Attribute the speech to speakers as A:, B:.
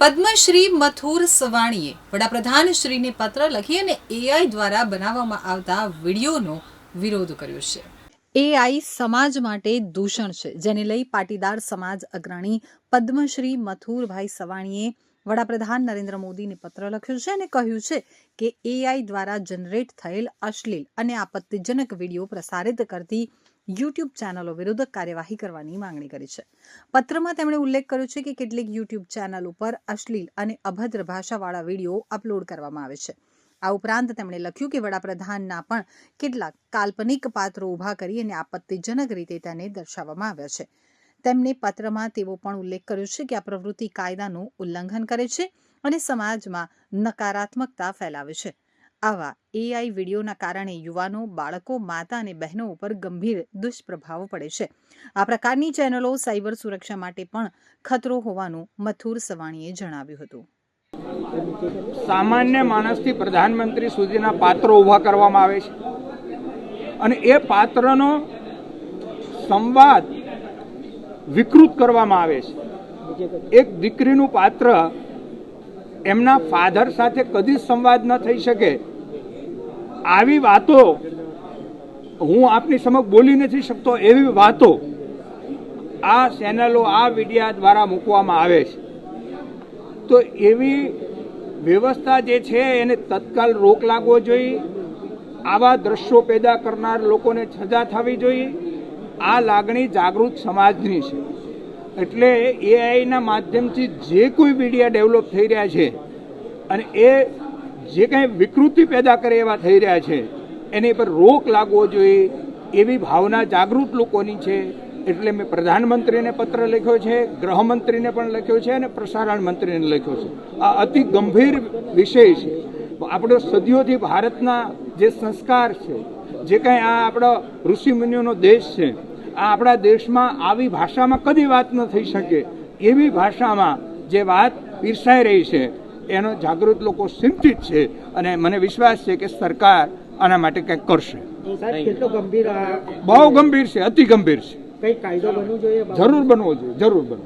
A: પદ્મશ્રી મથુર સવાણીએ વડાપ્રધાન શ્રીને પત્ર લખી અને એઆઈ દ્વારા બનાવવામાં આવતા વિડીયોનો વિરોધ કર્યો છે. એઆઈ સમાજ માટે દૂષણ છે, જેને લઈ પાટીદાર સમાજ અગ્રણી પદ્મશ્રી મથુરભાઈ સવાણીએ વડાપ્રધાન નરેન્દ્ર મોદીને પત્ર લખ્યો છે અને કહ્યું છે કે એઆઈ દ્વારા જનરેટ થયેલ અશ્લીલ અને આપત્તિજનક વીડિયો પ્રસારિત કરતી યુટ્યુબ ચેનલો વિરુદ્ધ કાર્યવાહી કરવાની માંગણી કરી છે. પત્રમાં તેમણે ઉલ્લેખ કર્યો છે કે કેટલીક યુટ્યુબ ચેનલ ઉપર અશ્લીલ અને અભદ્ર ભાષાવાળા વીડિયો અપલોડ કરવામાં આવે છે. આ ઉપરાંત તેમણે લખ્યું કે વડાપ્રધાનના પણ કેટલાક કાલ્પનિક પાત્રો ઊભા કરી અને આપત્તિજનક રીતે તેને દર્શાવવામાં આવ્યા છે. તેમણે પત્રમાં તેવો પણ ઉલ્લેખ કર્યો છે કે આ પ્રવૃત્તિ કાયદાનું ઉલ્લંઘન કરે છે અને સમાજમાં નકારાત્મકતા ફેલાવે છે. આવા એઆઈ વિડીયોના કારણે યુવાનો, બાળકો, માતા અને બહેનો ઉપર ગંભીર દુષ્પ્રભાવ પડે છે. આ પ્રકારની ચેનલો સાયબર સુરક્ષા માટે પણ ખતરો હોવાનું મથુર સવાણીએ જણાવ્યું હતું.
B: સામાન્ય માણસથી પ્રધાનમંત્રી સુધીના પાત્રો ઊભા કરવામાં આવે છે. અને એ પાત્રનો સંવાદ વિકૃત કરવામાં આવે છે. એક દીકરીનું પાત્ર એમના ફાધર સાથે કદી સંવાદ ન થઈ શકે. આવી વાતો હું આપની સમક્ષ બોલી નથી શકતો, એવી વાતો આ ચેનલો, આ વિડિયા દ્વારા મૂકવામાં આવે છે. તો એવી વ્યવસ્થા જે છે એને તત્કાલ રોક લાગવો જોઈએ. આવા દ્રશ્યો પેદા કરનાર લોકોને સજા થવી જોઈએ. આ લાગણી જાગૃત સમાજની છે. એટલે એઆઈના માધ્યમથી જે કોઈ મીડિયા ડેવલપ થઈ રહ્યા છે અને એ જે કંઈ વિકૃતિ પેદા કરે એવા થઈ રહ્યા છે, એની પર રોક લાગવો જોઈએ, એવી ભાવના જાગૃત લોકોની છે. એટલે મેં પ્રધાનમંત્રીને પત્ર લખ્યો છે, ગૃહમંત્રીને પણ લખ્યો છે અને પ્રસારણ મંત્રીને લખ્યો છે. આ અતિ ગંભીર વિષય છે. આપણો સદીઓથી ભારતના જે સંસ્કાર છે, જે કંઈ આ આપણો ઋષિમુનિઓનો દેશ છે આપણા દેશમાં આવી ભાષામાં કદી વાત ન થઈ શકે. એવી ભાષામાં જે વાત પીરસાઈ રહી છે એનો જાગૃત લોકો ચિંતિત છે અને મને વિશ્વાસ છે કે સરકાર આના માટે કંઈક કરશે. બહુ ગંભીર છે અતિ ગંભીર છે.
C: કઈ કાયદો બનવું જોઈએ?
B: જરૂર બનવો જોઈએ જરૂર બનવો